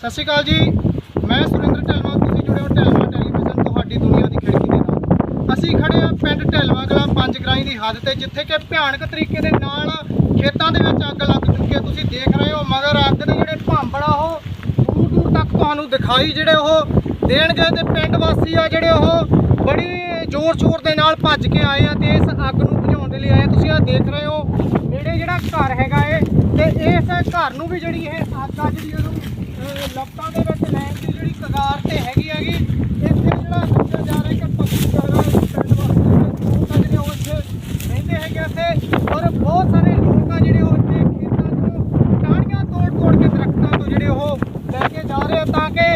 ਸਤਿ ਸ਼੍ਰੀ ਅਕਾਲ ਜੀ। ਮੈਂ ਸੁਰਿੰਦਰ ਢਲਵਾ, ਤੁਸੀਂ ਜੁੜੇ ਹੋ ਢਲਵਾ ਟੈਲੀਵਿਜ਼ਨ ਤੁਹਾਡੀ ਦੁਨੀਆ ਦੀ ਖਿੜਕੀ ਦੇ ਨਾਲ। ਅਸੀਂ ਖੜੇ ਆ ਪਿੰਡ ਢਲਵਾ ਕਲਾਂ ਪੰਜ ਗਰਾਈ ਦੀ ਹੱਦ ਤੇ, ਜਿੱਥੇ ਕਿ ਭਿਆਨਕ ਤਰੀਕੇ ਦੇ ਨਾਲ ਖੇਤਾਂ ਦੇ ਵਿੱਚ ਅੱਗ ਲੱਗ ਚੁੱਕੀ ਹੈ। ਤੁਸੀਂ ਦੇਖ ਰਹੇ ਹੋ, ਮਗਰ ਅੱਗ ਦੇ ਜਿਹੜੇ ਭਾਂਬੜਾ, ਉਹ ਦੂਰ ਦੂਰ ਤੱਕ ਤੁਹਾਨੂੰ ਦਿਖਾਈ, ਜਿਹੜੇ ਉਹ ਦੇਣਗੇ ਤੇ ਪਿੰਡ ਵਾਸੀ ਆ, ਜਿਹੜੇ ਉਹ ਬੜੀ ਜ਼ੋਰ ਸ਼ੋਰ ਦੇ ਨਾਲ ਭੱਜ ਕੇ ਆਏ ਆ ਤੇ ਇਸ ਅੱਗ ਨੂੰ ਬੁਝਾਉਣ ਦੇ ਲਈ ਆਏ ਤੁਸੀਂ ਆ ਦੇਖ ਰਹੇ ਹੋ, ਨੇੜੇ ਜਿਹੜਾ ਘਰ ਹੈਗਾ ਏ, ਤੇ ਇਸ ਘਰ ਨੂੰ ਵੀ ਜਿਹੜੀ ਇਹ ਅੱਗ ਆ ਜਿਹੜੀ ਉਹਨੂੰ ਅਹ, ਦੇ ਵਿੱਚ ਲੈਣ ਦੀ ਜਿਹੜੀ ਕਗਾਰ ਤੇ ਹੈਗੀ ਹੈਗੀ ਇੱਥੇ ਜਿਹੜਾ ਦੱਸਿਆ ਜਾ ਰਿਹਾ ਕਿ ਪਸ਼ੂ ਚਾਰਾ ਪਿੰਡ ਵਾਸਤੇ ਲੋਕ ਆ ਜਿਹੜੇ ਉਹ ਇੱਥੇ ਰਹਿੰਦੇ ਹੈਗੇ ਇੱਥੇ ਔਰ ਬਹੁਤ ਸਾਰੇ ਲੋਕ ਆ ਜਿਹੜੇ ਉਹ ਇੱਥੇ ਖੇਤਾਂ 'ਚ ਟਾਹਣੀਆਂ ਤੋੜ ਤੋੜ ਕੇ ਦਰਖਤਾਂ ਤੋਂ ਜਿਹੜੇ ਉਹ ਲੈ ਕੇ ਜਾ ਰਹੇ ਆ ਤਾਂ ਕਿ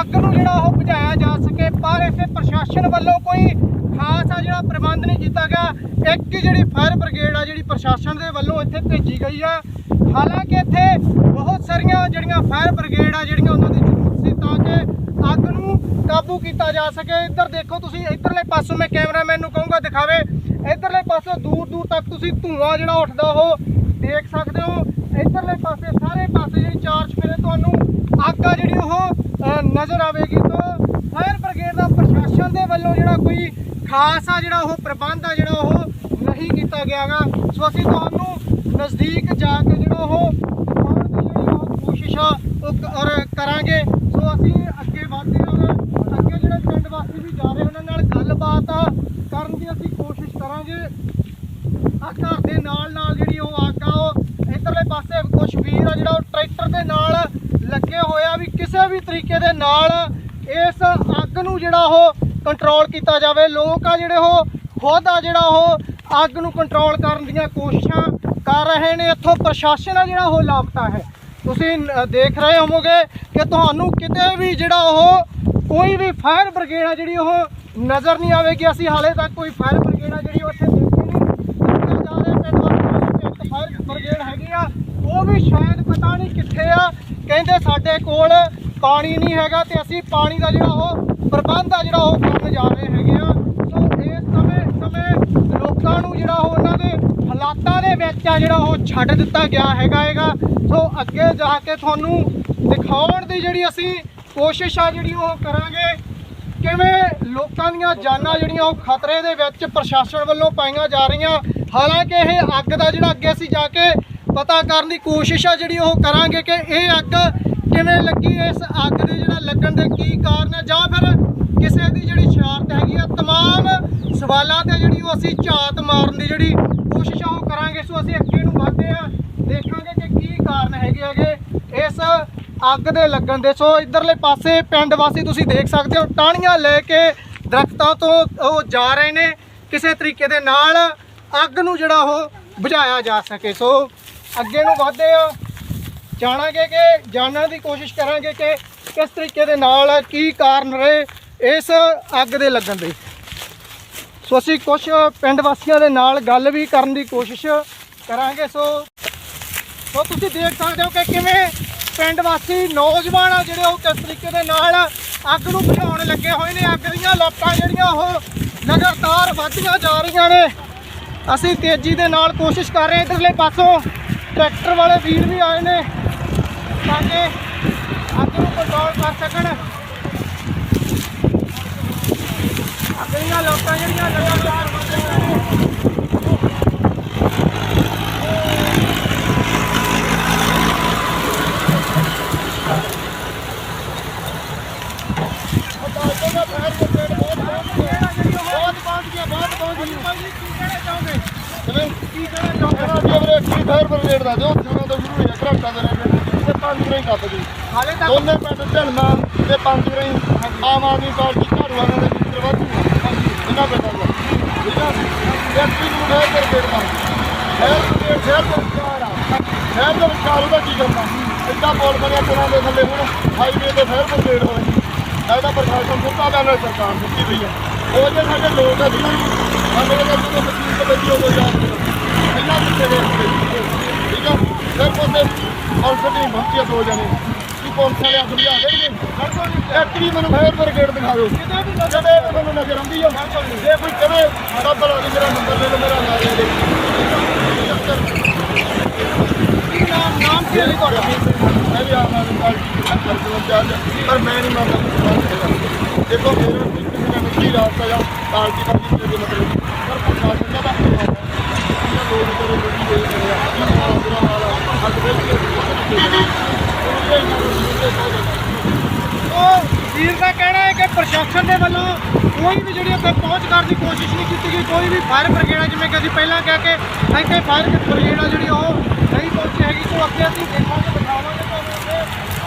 ਅੱਗ ਨੂੰ ਜਿਹੜਾ ਉਹ ਬੁਝਾਇਆ ਜਾ ਸਕੇ ਪਰ ਇੱਥੇ ਪ੍ਰਸ਼ਾਸਨ ਵੱਲੋਂ ਕੋਈ ਖਾਸ ਆ ਜਿਹੜਾ ਪ੍ਰਬੰਧ ਨਹੀਂ ਕੀਤਾ ਗਿਆ। ਇੱਕ ਜਿਹੜੀ ਫਾਇਰ ਬ੍ਰਿਗੇਡ ਆ ਜਿਹੜੀ ਪ੍ਰਸ਼ਾਸਨ ਦੇ ਵੱਲੋਂ ਇੱਥੇ ਭੇਜੀ ਗਈ ਆ। ਹਾਲਾਂਕਿ ਇੱਥੇ ਬਹੁਤ ਸਾਰੀਆਂ ਜਿਹੜੀਆਂ ਫਾਇਰ ਬ੍ਰਿਗੇਡ ਆ, ਜਿਹੜੀਆਂ ਉਹਨਾਂ ਦੀ ਜ਼ਰੂਰਤ ਸੀ, ਤਾਂ ਕਿ ਅੱਗ ਨੂੰ ਕਾਬੂ ਕੀਤਾ ਜਾ ਸਕੇ। ਇੱਧਰ ਦੇਖੋ ਤੁਸੀਂ, ਇੱਧਰਲੇ ਪਾਸੋਂ ਮੈਂ ਕੈਮਰਾਮੈਨ ਨੂੰ ਕਹੂੰਗਾ, ਦਿਖਾਵੇ। ਇੱਧਰਲੇ ਪਾਸੋਂ ਦੂਰ ਦੂਰ ਤੱਕ ਤੁਸੀਂ ਧੂਆਂ ਜਿਹੜਾ ਉੱਠਦਾ, ਉਹ ਦੇਖ ਸਕਦੇ ਹੋ। ਇੱਧਰਲੇ ਪਾਸੇ, ਸਾਰੇ ਪਾਸੇ ਜਿਹੜੀ ਚਾਰ ਚਫੇਰੇ ਤੁਹਾਨੂੰ ਅੱਗ ਆ ਜਿਹੜੀ ਉਹ ਨਜ਼ਰ ਆਵੇਗੀ। ਤਾਂ ਫਾਇਰ ਬ੍ਰਿਗੇਡ ਦਾ ਪ੍ਰਸ਼ਾਸਨ ਦੇ ਵੱਲੋਂ ਜਿਹੜਾ ਕੋਈ ਖਾਸ ਆ ਜਿਹੜਾ ਉਹ ਪ੍ਰਬੰਧ ਆ ਜਿਹੜਾ ਉਹ ਨਹੀਂ ਕੀਤਾ ਗਿਆਗਾ। ਸੋ ਅਸੀਂ ਤੁਹਾਨੂੰ ਨਜ਼ਦੀਕ ਜਾ ਕੇ ਜਿਹੜਾ ਉਹ ਦਿਖਾਉਣ ਦੀ ਜਿਹੜੀ ਉਹ ਕੋਸ਼ਿਸ਼ ਆ, ਉਹ ਔਰ ਕਰਾਂਗੇ। ਸੋ ਅਸੀਂ ਅੱਗੇ ਵਧਦੇ ਹਾਂ ਅੱਗੇ ਜਿਹੜੇ ਪਿੰਡ ਵਾਸੀ ਵੀ ਜਾ ਰਹੇ ਉਹਨਾਂ ਨਾਲ ਗੱਲਬਾਤ ਆ, ਕਰਨ ਦੀ ਅਸੀਂ ਕੋਸ਼ਿਸ਼ ਕਰਾਂਗੇ। ਆ ਘਰ ਦੇ ਨਾਲ ਨਾਲ ਜਿਹੜੀ ਉਹ ਅੱਗ ਆ ਉਹ ਇਧਰਲੇ ਪਾਸੇ ਕੁਝ ਵੀਰ ਆ ਜਿਹੜਾ ਉਹ ਟਰੈਕਟਰ ਦੇ ਨਾਲ ਲੱਗੇ ਹੋਇਆ ਵੀ ਕਿਸੇ ਵੀ ਤਰੀਕੇ ਦੇ ਨਾਲ ਇਸ ਅੱਗ ਨੂੰ ਜਿਹੜਾ ਉਹ ਕੰਟਰੋਲ ਕੀਤਾ ਜਾਵੇ। ਲੋਕ ਆ ਜਿਹੜੇ ਉਹ ਖੁਦ ਆ ਜਿਹੜਾ ਉਹ ਅੱਗ ਨੂੰ ਕੰਟਰੋਲ ਕਰਨ ਦੀਆਂ ਕੋਸ਼ਿਸ਼ਾਂ ਕਰ ਰਹੇ ਨੇ। ਇੱਥੋਂ ਪ੍ਰਸ਼ਾਸਨ ਆ ਜਿਹੜਾ ਉਹ ਲਾਪਤਾ ਹੈ। ਤੁਸੀਂ ਦੇਖ ਰਹੇ ਹੋਵੋਗੇ ਕਿ ਤੁਹਾਨੂੰ ਕਿਤੇ ਵੀ ਜਿਹੜਾ ਉਹ ਕੋਈ ਵੀ ਫਾਇਰ ਬ੍ਰਿਗੇਡ ਆ ਜਿਹੜੀ ਉਹ ਨਜ਼ਰ ਨਹੀਂ ਆਵੇਗੀ। ਅਸੀਂ ਹਾਲੇ ਤੱਕ ਕੋਈ ਫਾਇਰ ਬ੍ਰਿਗੇਡ ਆ ਜਿਹੜੀ ਉੱਥੇ ਦੇਖੀ ਨਹੀਂ। ਜਾ ਰਹੇ ਪਿੰਡ ਵਾਸੀਆਂ ਇੱਕ ਫਾਇਰ ਬ੍ਰਿਗੇਡ ਹੈਗੀ ਆ। ਉਹ ਵੀ ਸ਼ਾਇਦ ਪਤਾ ਨਹੀਂ ਕਿੱਥੇ ਆ। ਕਹਿੰਦੇ ਸਾਡੇ ਕੋਲ ਪਾਣੀ ਨਹੀਂ ਹੈਗਾ ਤੇ ਅਸੀਂ ਪਾਣੀ ਦਾ ਜਿਹੜਾ ਉਹ ਪ੍ਰਬੰਧ ਆ ਜਿਹੜਾ ਉਹ ਕਰਨ ਜਾ ਰਹੇ ਹੈਗੇ ਆ ਸੋ ਇਸ ਸਮੇਂ ਸਮੇਂ ਲੋਕਾਂ ਨੂੰ ਜਿਹੜਾ ਉਹ ਉਹਨਾਂ ਦੇ ਹਾਲਾਤਾਂ ਦੇ ਵਿੱਚ ਆ ਜਿਹੜਾ ਉਹ ਛੱਡ ਦਿੱਤਾ ਗਿਆ ਹੈਗਾ ਹੈਗਾ ਸੋ ਅੱਗੇ ਜਾ ਕੇ ਤੁਹਾਨੂੰ ਦਿਖਾਉਣ ਦੀ ਜਿਹੜੀ ਅਸੀਂ ਕੋਸ਼ਿਸ਼ ਆ ਜਿਹੜੀ ਉਹ ਕਰਾਂਗੇ ਕਿਵੇਂ ਲੋਕਾਂ ਦੀਆਂ ਜਾਨਾਂ ਜਿਹੜੀਆਂ ਉਹ ਖਤਰੇ ਦੇ ਵਿੱਚ ਪ੍ਰਸ਼ਾਸਨ ਵੱਲੋਂ ਪਾਈਆਂ ਜਾ ਰਹੀਆਂ ਹਾਲਾਂਕਿ ਇਹ ਅੱਗ ਦਾ ਜਿਹੜਾ ਅੱਗੇ ਅਸੀਂ ਜਾ ਕੇ ਪਤਾ ਕਰਨ ਦੀ ਕੋਸ਼ਿਸ਼ ਆ ਜਿਹੜੀ ਉਹ ਕਰਾਂਗੇ ਕਿ ਇਹ ਅੱਗ ਕਿਵੇਂ ਲੱਗੀ ਇਸ ਅੱਗ ਦੇ ਜਿਹੜਾ ਲੱਗਣ ਦੇ ਕੀ ਕਾਰਨ ਹੈ ਜਾਂ ਫਿਰ ਕਿਸੇ ਦੀ ਜਿਹੜੀ ਸ਼ਰਾਰਤ ਹੈਗੀ ਆ तमाम ਸਵਾਲਾਂ ਤੇ ਜਿਹੜੀ ਅਸੀਂ ਝਾਤ ਮਾਰਨ ਦੀ ਜਿਹੜੀ ਕੋਸ਼ਿਸ਼ ਆ, ਉਹ ਕਰਾਂਗੇ। ਸੋ ਅਸੀਂ ਅੱਗੇ ਨੂੰ ਵਧਦੇ ਆ। ਦੇਖਾਂਗੇ ਕਿ ਕੀ ਕਾਰਨ ਹੈਗੇ ਹੈਗੇ ਇਸ ਅੱਗ ਦੇ ਲੱਗਣ ਦੇ। ਸੋ ਇਧਰਲੇ ਪਾਸੇ ਪਿੰਡ ਵਾਸੀ ਤੁਸੀਂ ਦੇਖ ਸਕਦੇ ਹੋ, ਟਾਹਣੀਆਂ ਲੈ ਕੇ ਦਰਖਤਾਂ ਤੋਂ ਉਹ ਜਾ ਰਹੇ ਨੇ। ਕਿਸੇ ਤਰੀਕੇ ਦੇ ਨਾਲ ਅੱਗ ਨੂੰ ਜਿਹੜਾ ਉਹ ਬੁਝਾਇਆ ਜਾ ਸਕੇ। ਸੋ ਅੱਗੇ ਨੂੰ ਵਧਦੇ ਆ। ਜਾਣਾਂਗੇ ਕਿ, ਜਾਣਨ ਦੀ ਕੋਸ਼ਿਸ਼ ਕਰਾਂਗੇ ਕਿ ਕਿਸ ਤਰੀਕੇ ਦੇ ਨਾਲ ਕੀ ਕਾਰਨ ਰਹੇ ਇਸ ਅੱਗ ਦੇ ਲੱਗਣ ਦੇ। ਸੋ ਅਸੀਂ ਕੁਝ ਪਿੰਡ ਵਾਸੀਆਂ ਦੇ ਨਾਲ ਗੱਲ ਵੀ ਕਰਨ ਦੀ ਕੋਸ਼ਿਸ਼ ਕਰਾਂਗੇ। ਸੋ ਸੋ ਤੁਸੀਂ ਦੇਖ ਸਕਦੇ ਹੋ ਕਿ ਕਿਵੇਂ ਪਿੰਡ ਵਾਸੀ ਨੌਜਵਾਨ ਆ ਜਿਹੜੇ ਉਹ ਕਿਸ ਤਰੀਕੇ ਦੇ ਨਾਲ ਅੱਗ ਨੂੰ ਬੁਝਾਉਣ ਲੱਗੇ ਹੋਏ ਨੇ। ਅੱਗ ਦੀਆਂ ਲਪਟਾਂ ਜਿਹੜੀਆਂ ਉਹ ਲਗਾਤਾਰ ਵੱਧਦੀਆਂ ਜਾ ਰਹੀਆਂ ਨੇ। ਅਸੀਂ ਤੇਜ਼ੀ ਦੇ ਨਾਲ ਕੋਸ਼ਿਸ਼ ਕਰ ਰਹੇ ਇਧਰਲੇ ਪਾਸੋਂ ਟਰੈਕਟਰ ਵਾਲੇ ਵੀਰ ਵੀ ਆਏ ਨੇ ਤਾਂ ਕਿ ਅੱਗ ਨੂੰ ਕੰਟਰੋਲ ਕਰ ਸਕਣ। ਅੱਗ ਦੀਆਂ ਲਪਟਾਂ ਜਿਹੜੀਆਂ ਲਗਾਤਾਰ ਵੱਧ ਰਹੀਆਂ ਨੇ। ਫਾਇਰ ਬ੍ਰਿਗੇਡ ਦਾ ਤੋਂ ਸ਼ੁਰੂ ਹੋਇਆ ਘਰਾਟਾ ਦੇ ਰਹੇ ਤੇ ਪੰਜ ਗ੍ਰਹਿ ਕੱਪ ਦੀ ਹਾਲੇ ਤੱਕ ਦੋਨੇ ਪਿੰਡ ਢਲਮਾ ਤੇ ਪੰਜ ਗ੍ਰਹਿ ਆਮ ਆਦਮੀ ਪਾਰਟੀ ਝਾੜੂ ਵਾਲਿਆਂ ਦੇ ਮਿੱਤਰ ਵਾਧੂ ਆ ਇਹਨਾਂ ਪਿੰਡਾਂ ਠੀਕ ਆ ਵਿਅਕਤੀ ਨੂੰ ਫਾਇਰ ਬ੍ਰਿਗੇਡ ਦਾ ਫਾਇਰ ਬ੍ਰਿਗੇਡ ਸ਼ਹਿਰ ਦੇ ਵਿਚਕਾਰ ਆ। ਸ਼ਹਿਰ ਦੇ ਵਿਚਕਾਰ ਉਹਦਾ ਕੀ ਕਰਨਾ? ਇੱਦਾਂ ਬੋਲ ਬਣਿਆ ਪੁਲਾਂ ਦੇ ਥੱਲੇ ਹੁਣ ਹਾਈਵੇ ਤੇ ਫਾਇਰ ਬ੍ਰਿਗੇਡ ਹੋਏ ਇਹਦਾ ਪ੍ਰਸ਼ਾਸਨ ਸੁੱਤਾ ਲੈਣਾ ਸਰਕਾਰ ਸੁੱਤੀ ਪਈ ਆ। ਉਹ ਜੇ ਸਾਡੇ ਲੋਕ ਆ ਜਿਹਨਾਂ ਨੂੰ ਸਾਡੇ ਕੋਲ ਜਦੋਂ ਮਸ਼ੀਨ ਤੇ ਬੈਠੀ ਉਹ ਜਾ ਇਹਨਾਂ ਨੂੰ ਦੇ ਠੀਕ ਆ? ਫਿਰ ਕੋਤੇ ਔਸਟੀ ਭੰਤੀ ਦੋ ਜਣੇ। ਪੁਲਿਸ ਵਾਲੇ ਅੱਗ ਬੁਝਾ ਦੇਣਗੇ ਇੱਕ ਵੀ ਮੈਨੂੰ ਫਾਇਰ ਬ੍ਰਿਗੇਡ ਦਿਖਾ ਦਿਓ ਜਦੋਂ ਵੀ ਮੈਨੂੰ ਨਜ਼ਰ ਆਉਂਦੀ ਆ, ਜੇ ਕੋਈ ਕਹੇ ਡੱਬਲ ਆ ਮੇਰਾ ਨੰਬਰ ਲੈ ਲਓ, ਮੇਰਾ ਨਾਂ ਲੈ ਦੇ ਨਾਮ ਨਾਮ ਕੀ ਹੈ ਤੁਹਾਡਾ? ਮੈਂ ਵੀ ਆਮ ਆਦਮੀ ਪਾਰਟੀ ਦਾ ਸਰਪੰਚ ਚਾਹੁੰਦਾ ਪਰ ਮੈਂ ਨਹੀਂ ਮੰਨਦਾ ਦੇਖੋ, ਮੇਰਾ ਕਿਸੇ ਨੇ ਮਿੱਟੀ ਰਾਸਤਾ ਜਾਂ ਪਾਰਟੀ ਦਾ ਵੀ ਮਤਲਬ ਪਰ ਪ੍ਰਸ਼ਾਸਨ ਦਾ ਤਾਂ ਹੱਕ ਹੈ ਇਹਨਾਂ ਲੋਕ ਜਿਹੜੇ ਮਿੱਟੀ ਦੇ ਰਹੇ ਆ ਇਹਨਾਂ ਦਾ ਬੁਰਾ ਹਾਲ ਆ ਹੱਥ ਦੇ ਉਹ ਵੀਰ ਦਾ ਕਹਿਣਾ ਹੈ ਕਿ ਪ੍ਰਸ਼ਾਸਨ ਦੇ ਵੱਲੋਂ ਕੋਈ ਵੀ ਜਿਹੜੀ ਉੱਥੇ ਪਹੁੰਚ ਕਰਨ ਦੀ ਕੋਸ਼ਿਸ਼ ਨਹੀਂ ਕੀਤੀ ਗਈ ਕੋਈ ਵੀ ਫਾਇਰ ਬ੍ਰਿਗੇਡ ਆ, ਜਿਵੇਂ ਕਿ ਅਸੀਂ ਪਹਿਲਾਂ ਕਹਿ ਕੇ ਇੱਥੇ ਫਾਇਰ ਬ੍ਰਿਗੇਡ ਆ ਜਿਹੜੀ ਉਹ ਨਹੀਂ ਪਹੁੰਚੀ ਹੈਗੀ ਤੋਂ ਅੱਗੇ ਅਸੀਂ ਦੇਖਾਂਗੇ ਦਿਖਾਵਾਂਗੇ ਤੁਹਾਨੂੰ ਉੱਥੇ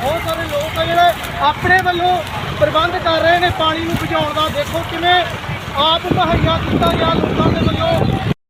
ਬਹੁਤ ਸਾਰੇ ਲੋਕ ਆ ਜਿਹੜੇ ਆਪਣੇ ਵੱਲੋਂ ਪ੍ਰਬੰਧ ਕਰ ਰਹੇ ਨੇ ਪਾਣੀ ਨੂੰ ਬੁਝਾਉਣ ਦਾ। ਦੇਖੋ ਕਿਵੇਂ ਆਪ ਮੁਹੱਈਆ ਕੀਤਾ ਗਿਆ ਲੋਕਾਂ ਦੇ ਵੱਲੋਂ।